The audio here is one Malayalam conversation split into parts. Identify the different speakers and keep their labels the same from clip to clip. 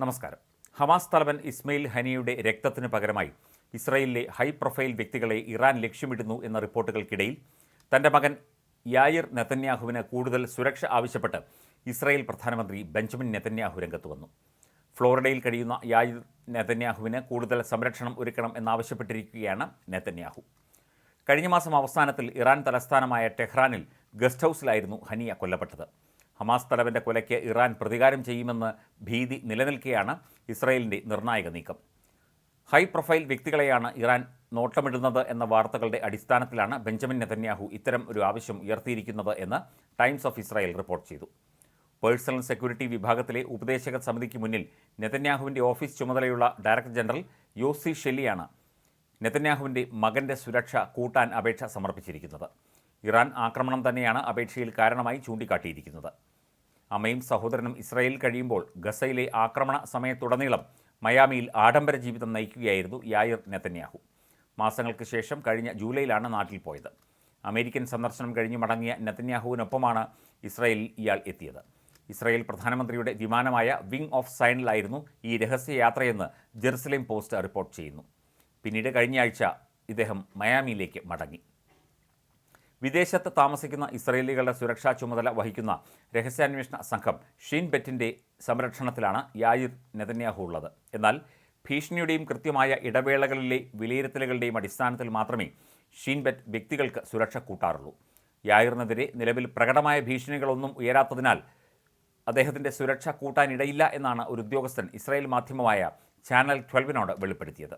Speaker 1: നമസ്കാരം. ഹമാസ് തലവൻ ഇസ്മയിൽ ഹനിയുടെ രക്തത്തിന് പകരമായി ഇസ്രയേലിലെ ഹൈ പ്രൊഫൈൽ വ്യക്തികളെ ഇറാൻ ലക്ഷ്യമിടുന്നു എന്ന റിപ്പോർട്ടുകൾക്കിടയിൽ തന്റെ മകൻ യായിർ നെതന്യാഹുവിന് കൂടുതൽ സുരക്ഷ ആവശ്യപ്പെട്ട് ഇസ്രായേൽ പ്രധാനമന്ത്രി ബെഞ്ചമിൻ നെതന്യാഹു രംഗത്ത് വന്നു. ഫ്ലോറിഡയിൽ കഴിയുന്ന യായിർ നെതന്യാഹുവിന് കൂടുതൽ സംരക്ഷണം ഒരുക്കണം എന്നാവശ്യപ്പെട്ടിരിക്കുകയാണ് നെതന്യാഹു. കഴിഞ്ഞ മാസം അവസാനത്തിൽ ഇറാൻ തലസ്ഥാനമായ ടെഹ്റാനിൽ ഗസ്റ്റ് ഹൗസിലായിരുന്നു ഹനിയ കൊല്ലപ്പെട്ടത്. ഹമാസ് തലവന്റെ കൊലയ്ക്ക് ഇറാൻ പ്രതികാരം ചെയ്യുമെന്ന് ഭീതി നിലനിൽക്കെയാണ് ഇസ്രയേലിന്റെ നിർണായക നീക്കം. ഹൈ പ്രൊഫൈൽ വ്യക്തികളെയാണ് ഇറാൻ നോട്ടമിടുന്നത് എന്ന വാർത്തകളുടെ അടിസ്ഥാനത്തിലാണ് ബെഞ്ചമിൻ നെതന്യാഹു ഇത്തരം ഒരു ആവശ്യം ഉയർത്തിയിരിക്കുന്നത് എന്ന് ടൈംസ് ഓഫ് ഇസ്രായേൽ റിപ്പോർട്ട് ചെയ്തു. പേഴ്സണൽ സെക്യൂരിറ്റി വിഭാഗത്തിലെ ഉപദേശക സമിതിക്ക് മുന്നിൽ നെതന്യാഹുവിന്റെ ഓഫീസ് ചുമതലയുള്ള ഡയറക്ടർ ജനറൽ യോസി ഷെല്ലിയാണ് നെതന്യാഹുവിന്റെ മകന്റെ സുരക്ഷ കൂട്ടാൻ അപേക്ഷ സമർപ്പിച്ചിരിക്കുന്നത്. ഇറാൻ ആക്രമണം തന്നെയാണ് അപേക്ഷയിൽ കാരണമായി ചൂണ്ടിക്കാട്ടിയിരിക്കുന്നത്. അമ്മയും സഹോദരനും ഇസ്രായേലിൽ കഴിയുമ്പോൾ ഗസയിലെ ആക്രമണ സമയത്തുടനീളം മയാമിയിൽ ആഡംബര ജീവിതം നയിക്കുകയായിരുന്നു യായിർ നെതന്യാഹു. മാസങ്ങൾക്ക് ശേഷം കഴിഞ്ഞ ജൂലൈയിലാണ് നാട്ടിൽ പോയത്. അമേരിക്കൻ സന്ദർശനം കഴിഞ്ഞ് മടങ്ങിയ നെതന്യാഹുവിനൊപ്പമാണ് ഇസ്രായേലിൽ ഇയാൾ എത്തിയത്. ഇസ്രായേൽ പ്രധാനമന്ത്രിയുടെ വിമാനമായ വിങ് ഓഫ് സൈനിലായിരുന്നു ഈ രഹസ്യയാത്രയെന്ന് ജെറുസലേം പോസ്റ്റ് റിപ്പോർട്ട് ചെയ്യുന്നു. പിന്നീട് കഴിഞ്ഞയാഴ്ച ഇദ്ദേഹം മയാമിയിലേക്ക് മടങ്ങി. വിദേശത്ത് താമസിക്കുന്ന ഇസ്രയേലികളുടെ സുരക്ഷാ ചുമതല വഹിക്കുന്ന രഹസ്യാന്വേഷണ സംഘം ഷീൻ ബെറ്റിന്റെ സംരക്ഷണത്തിലാണ് യായിർ നെതന്യാഹു ഉള്ളത് എന്നാൽ ഭീഷണിയുടെയും കൃത്യമായ ഇടവേളകളിലെ വിലയിരുത്തലുകളുടെയും അടിസ്ഥാനത്തിൽ മാത്രമേ ഷീൻ ബെറ്റ് വ്യക്തികൾക്ക് സുരക്ഷ കൂട്ടാറുള്ളൂ. യായിറിനെതിരെ നിലവിൽ പ്രകടമായ ഭീഷണികളൊന്നും ഉയരാത്തതിനാൽ അദ്ദേഹത്തിന്റെ സുരക്ഷ കൂട്ടാനിടയില്ല എന്നാണ് ഒരു ഉദ്യോഗസ്ഥൻ ഇസ്രായേൽ മാധ്യമമായ ചാനൽ ട്വൽവിനോട് വെളിപ്പെടുത്തിയത്.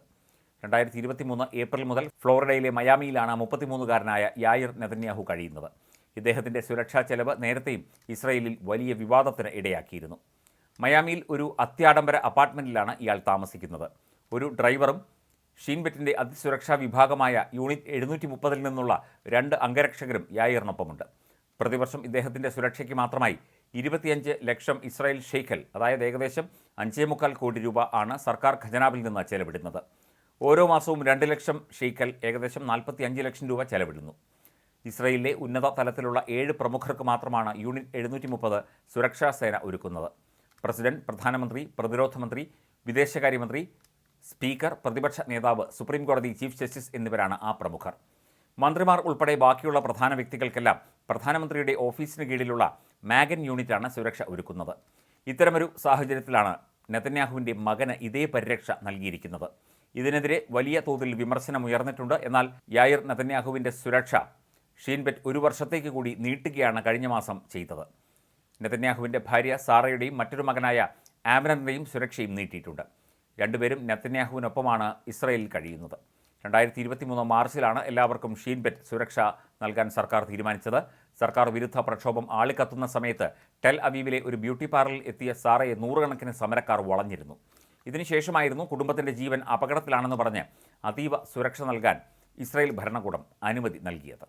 Speaker 1: രണ്ടായിരത്തി ഇരുപത്തി മൂന്ന് ഏപ്രിൽ മുതൽ ഫ്ലോറിഡയിലെ മയാമിയിലാണ് മുപ്പത്തിമൂന്നുകാരനായ യായിർ നെതന്യാഹു കഴിയുന്നത്. ഇദ്ദേഹത്തിന്റെ സുരക്ഷാ ചെലവ് നേരത്തെയും ഇസ്രയേലിൽ വലിയ വിവാദത്തിന് ഇടയാക്കിയിരുന്നു. മയാമിയിൽ ഒരു അത്യാഡംബര അപ്പാർട്ട്മെന്റിലാണ് ഇയാൾ താമസിക്കുന്നത്. ഒരു ഡ്രൈവറും ഷീൻബെറ്റിന്റെ അതിസുരക്ഷാ വിഭാഗമായ യൂണിറ്റ് എഴുന്നൂറ്റി മുപ്പതിൽ നിന്നുള്ള രണ്ട് അംഗരക്ഷകരും യായിറിനൊപ്പമുണ്ട്. പ്രതിവർഷം ഇദ്ദേഹത്തിന്റെ സുരക്ഷയ്ക്ക് മാത്രമായി ഇരുപത്തിയഞ്ച് ലക്ഷം ഇസ്രായേൽ ഷെയ്ഖൽ അതായത് ഏകദേശം അഞ്ചേ മുക്കാൽ കോടി രൂപ ആണ് സർക്കാർ ഖജനാവിൽ നിന്ന് ചെലവിടുന്നത്. ഓരോ മാസവും രണ്ട് ലക്ഷം ഷെയ്ക്കൽ ഏകദേശം നാൽപ്പത്തി അഞ്ച് ലക്ഷം രൂപ ചെലവിടുന്നു. ഇസ്രയേലിലെ ഉന്നത തലത്തിലുള്ള ഏഴ് പ്രമുഖർക്ക് മാത്രമാണ് യൂണിറ്റ് എഴുന്നൂറ്റി മുപ്പത് സുരക്ഷാ സേന ഒരുക്കുന്നത്. പ്രസിഡന്റ് പ്രധാനമന്ത്രി പ്രതിരോധ മന്ത്രി വിദേശകാര്യമന്ത്രി സ്പീക്കർ പ്രതിപക്ഷ നേതാവ് സുപ്രീം കോടതി ചീഫ് ജസ്റ്റിസ് എന്നിവരാണ് ആ പ്രമുഖർ. മന്ത്രിമാർ ഉൾപ്പെടെ ബാക്കിയുള്ള പ്രധാന വ്യക്തികൾക്കെല്ലാം പ്രധാനമന്ത്രിയുടെ ഓഫീസിന് കീഴിലുള്ള മാഗൻ യൂണിറ്റാണ് സുരക്ഷ ഒരുക്കുന്നത്. ഇത്തരമൊരു സാഹചര്യത്തിലാണ് നെതന്യാഹുവിന്റെ മകന് ഇതേ പരിരക്ഷ നൽകിയിരിക്കുന്നത്. ഇതിനെതിരെ വലിയ തോതിൽ വിമർശനം ഉയർന്നിട്ടുണ്ട് എന്നാൽ യായിർ നെതന്യാഹുവിന്റെ സുരക്ഷ ഷീൻബെറ്റ് ഒരു വർഷത്തേക്ക് കൂടി നീട്ടുകയാണ് കഴിഞ്ഞ മാസം ചെയ്തത്. നെതന്യാഹുവിന്റെ ഭാര്യ സാറയുടെയും മറ്റൊരു മകനായ ആമനന്ദയും സുരക്ഷയും നീട്ടിയിട്ടുണ്ട്. രണ്ടുപേരും നെതന്യാഹുവിനൊപ്പമാണ് ഇസ്രയേലിൽ കഴിയുന്നത്. രണ്ടായിരത്തി ഇരുപത്തി മൂന്ന് മാർച്ചിലാണ് എല്ലാവർക്കും ഷീൻബെറ്റ് സുരക്ഷ നൽകാൻ സർക്കാർ തീരുമാനിച്ചത്. സർക്കാർ വിരുദ്ധ പ്രക്ഷോഭം ആളിക്കത്തുന്ന സമയത്ത് ടെൽ അവീവിലെ ഒരു ബ്യൂട്ടി പാർലറിൽ എത്തിയ സാറയെ നൂറുകണക്കിന് സമരക്കാർ വളഞ്ഞിരുന്നു. ഇതിനുശേഷമായിരുന്നു കുടുംബത്തിന്റെ ജീവൻ അപകടത്തിലാണെന്ന് പറഞ്ഞ് അതീവ സുരക്ഷ നൽകാൻ ഇസ്രായേൽ ഭരണകൂടം അനുമതി നൽകിയത്.